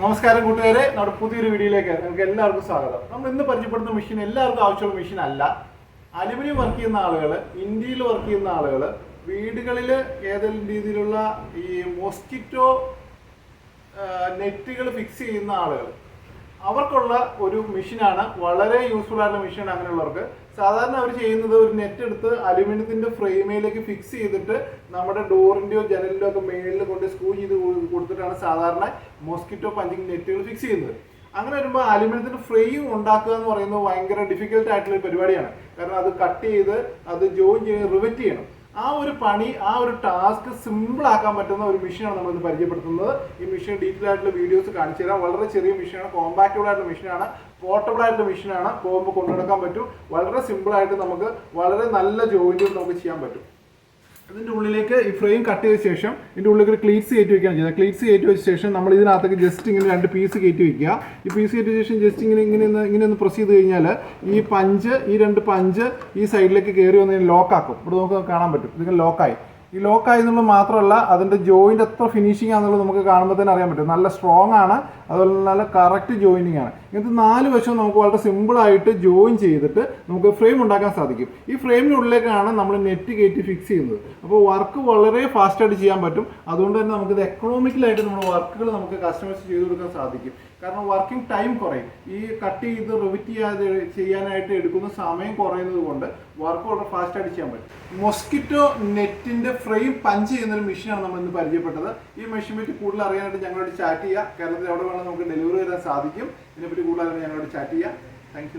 നമസ്കാരം കൂട്ടുകാരെ. നമ്മുടെ പുതിയൊരു വീഡിയോയിലേക്ക് നിങ്ങൾക്ക് എല്ലാവർക്കും സ്വാഗതം. നമ്മൾ ഇന്ന് പരിചയപ്പെടുന്ന മെഷീൻ എല്ലാവർക്കും ആവശ്യമുള്ള മെഷീൻ അല്ല. അലുമിനിയം വർക്ക് ചെയ്യുന്ന ആളുകൾ ഇന്ത്യയിൽ വർക്ക് ചെയ്യുന്ന ആളുകൾ വീടുകളിൽ ഏതെങ്കിലും രീതിയിലുള്ള ഈ മോസ്കിറ്റോ നെറ്റുകൾ ഫിക്സ് ചെയ്യുന്ന ആളുകൾ അവർക്കുള്ള ഒരു മെഷീനാണ് വളരെ യൂസ്ഫുൾ ആയിട്ടുള്ള മെഷീൻ അങ്ങനെയുള്ളവർക്ക്. സാധാരണ അവർ ചെയ്യുന്നത് ഒരു നെറ്റ് എടുത്ത് അലുമിനിയത്തിന്റെ ഫ്രെയിമിലേക്ക് ഫിക്സ് ചെയ്തിട്ട് നമ്മുടെ ഡോറിന്റെയോ ജനലിന്റെയോ ഒക്കെ മേളിൽ കൊണ്ട് സ്ക്രൂ ചെയ്ത് കൊടുത്തിട്ടാണ് സാധാരണ മോസ്കിറ്റോ പഞ്ചിങ് നെറ്റുകൾ ഫിക്സ് ചെയ്യുന്നത്. അങ്ങനെ വരുമ്പോൾ അലുമിനിയത്തിന്റെ ഫ്രെയിം ഉണ്ടാക്കുക എന്ന് പറയുന്നത് ഭയങ്കര ഡിഫിക്കൽട്ട് ആയിട്ടുള്ള പരിപാടിയാണ്. കാരണം അത് കട്ട് ചെയ്ത് അത് ജോയിൻ ചെയ്ത് റിവറ്റ് ചെയ്യണം. ആ ഒരു പണി ആ ഒരു ടാസ്ക് സിമ്പിൾ ആക്കാൻ പറ്റുന്ന ഒരു മെഷീനാണ് നമ്മൾ ഇന്ന് പരിചയപ്പെടുത്തുന്നത്. ഈ മെഷീൻ ഡീറ്റെയിൽ ആയിട്ടുള്ള വീഡിയോസ് കാണിച്ചു തരാം. വളരെ ചെറിയ മെഷീനാണ് കോമ്പാക്റ്റബിൾ ആയിട്ടുള്ള മെഷീനാണ് പോർട്ടബിൾ ആയിട്ടുള്ള മെഷീനാണ് പോകുമ്പോൾ കൊണ്ടുനടക്കാൻ പറ്റും. വളരെ സിമ്പിൾ ആയിട്ട് നമുക്ക് വളരെ നല്ല ജോലിയും നമുക്ക് ചെയ്യാൻ പറ്റും. ഇതിന്റെ ഉള്ളിലേക്ക് ഈ ഫ്രെയിം കട്ട് ചെയ്ത ശേഷം ഇതിന്റെ ഉള്ളിലേക്ക് ഒരു ക്ലീറ്റ്സ് കയറ്റി വെക്കുകയാണ് ചെയ്യുന്നത്. ക്ലീറ്റ്സ് കയറ്റി വെച്ച ശേഷം നമ്മൾ ഇതിനകത്തേക്ക് ജസ്റ്റ് ഇങ്ങനെ രണ്ട് പീസ് കയറ്റി വെക്കുക. ഈ പീസ് കയറ്റിയ ശേഷം ജസ്റ്റ് ഇങ്ങനെ ഇങ്ങനെ ഒന്ന് ഇങ്ങനെ ഒന്ന് പ്രസ് ചെയ്ത് കഴിഞ്ഞാൽ ഈ പഞ്ച് ഈ രണ്ട് പഞ്ച് ഈ സൈഡിലേക്ക് കയറി വന്ന് ലോക്കാക്കും ഇവിടെ നമുക്ക് കാണാൻ പറ്റും. ഇതിങ്ങനെ ലോക്കായി ഈ ലോക്കായി എന്നുള്ളത് മാത്രമല്ല അതിന്റെ ജോയിന്റ് എത്ര ഫിനിഷിംഗ് ആണെന്നുള്ളത് നമുക്ക് കാണുമ്പോൾ തന്നെ അറിയാൻ പറ്റും. നല്ല സ്ട്രോങ് ആണ് അതുപോലെ നല്ല കറക്റ്റ് ജോയിനിങ് ആണ്. ഇങ്ങനത്തെ നാല് വശവും നമുക്ക് വളരെ സിമ്പിളായിട്ട് ജോയിൻ ചെയ്തിട്ട് നമുക്ക് ഫ്രെയിം ഉണ്ടാക്കാൻ സാധിക്കും. ഈ ഫ്രെയിമിനുള്ളിലേക്കാണ് നമ്മൾ നെറ്റ് കയറ്റി ഫിക്സ് ചെയ്യുന്നത്. അപ്പോൾ വർക്ക് വളരെ ഫാസ്റ്റായിട്ട് ചെയ്യാൻ പറ്റും. അതുകൊണ്ട് തന്നെ നമുക്കിത് എക്കണോമിക്കലായിട്ട് നമ്മുടെ വർക്കുകൾ നമുക്ക് കസ്റ്റമൈസ് ചെയ്ത് കൊടുക്കാൻ സാധിക്കും. കാരണം വർക്കിംഗ് ടൈം കുറയും. ഈ കട്ട് ചെയ്ത് റിവിറ്റ് ചെയ്യാതെ ചെയ്യാനായിട്ട് എടുക്കുന്ന സമയം കുറയുന്നത് കൊണ്ട് വർക്ക് വളരെ ഫാസ്റ്റായിട്ട് ചെയ്യാൻ പറ്റും. മൊസ്കിറ്റോ നെറ്റിന്റെ ഫ്രെയിം പഞ്ച് ചെയ്യുന്ന ഒരു മെഷീനാണ് നമ്മൾ ഇന്ന് പരിചയപ്പെട്ടത്. ഈ മെഷീൻ പറ്റി കൂടുതൽ അറിയാനായിട്ട് ഞങ്ങളോട് ചാറ്റ് ചെയ്യുക കേരളത്തിൽ എവിടെ വേണമെങ്കിൽ നമുക്ക് ഡെലിവറി തരാൻ സാധിക്കും. ഇതിനെപ്പറ്റി കൂടുതൽ അറിയാൻ ഞങ്ങളോട് ചാറ്റ് ചെയ്യുക താങ്ക്